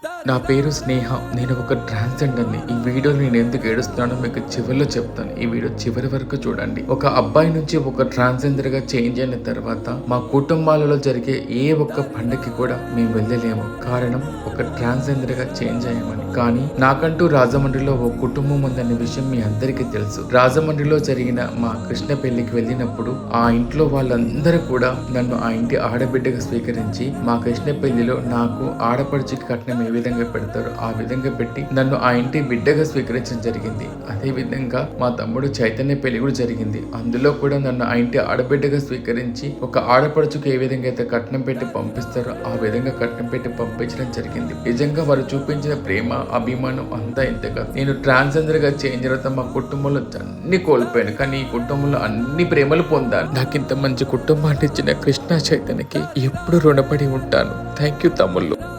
The నా పేరు స్నేహ. నేను ఒక ట్రాన్స్జెండర్ని. ఈ వీడియో నేను ఎందుకు ఏడుస్తున్నానో మీకు చివరిలో చెప్తాను. ఈ వీడియో చివరి వరకు చూడండి. ఒక అబ్బాయి నుంచి ఒక ట్రాన్స్జెండర్గా చేంజ్ అయిన తర్వాత మా కుటుంబాలలో జరిగే ఏ ఒక్క పండగకి కూడా మేము వెళ్ళలేము. కారణం ఒక ట్రాన్స్జెండర్గా చేంజ్ అయ్యామని. కానీ నాకంటూ రాజమండ్రిలో ఒక కుటుంబం ఉందనే విషయం మీ అందరికీ తెలుసు. రాజమండ్రిలో జరిగిన మా కృష్ణ పెళ్ళికి వెళ్ళినప్పుడు ఆ ఇంట్లో వాళ్ళందరూ కూడా నన్ను ఆ ఇంటి ఆడబిడ్డగా స్వీకరించి మా కృష్ణ పెళ్ళిలో నాకు ఆడపడుచుకి కట్నం ఏ విధంగా పెడతారో. ఆ విధంగా పెట్టి నన్ను ఆ ఇంటి బిడ్డగా స్వీకరించడం జరిగింది. అదే విధంగా మా తమ్ముడు చైతన్య పెళ్ళి కూడా జరిగింది. అందులో కూడా నన్ను ఆ ఇంటి ఆడబిడ్డగా స్వీకరించి ఒక ఆడపడుచుకు ఏ విధంగా అయితే కట్నం పెట్టి పంపిస్తారో ఆ విధంగా కట్నం పెట్టి పంపించడం జరిగింది. నిజంగా వారు చూపించిన ప్రేమ అభిమానం అంతా ఇంతగా. నేను ట్రాన్స్జెండర్గా చేంజ్ తర్వాత మా కుటుంబంలో అన్ని కోల్పోయాను. కానీ ఈ కుటుంబంలో అన్ని ప్రేమలు పొందాను. నాకు ఇంత మంచి కుటుంబాన్ని ఇచ్చిన కృష్ణ చైతన్యకి ఎప్పుడు రుణపడి ఉంటాను. థ్యాంక్ యూ తమ్ముళ్ళు.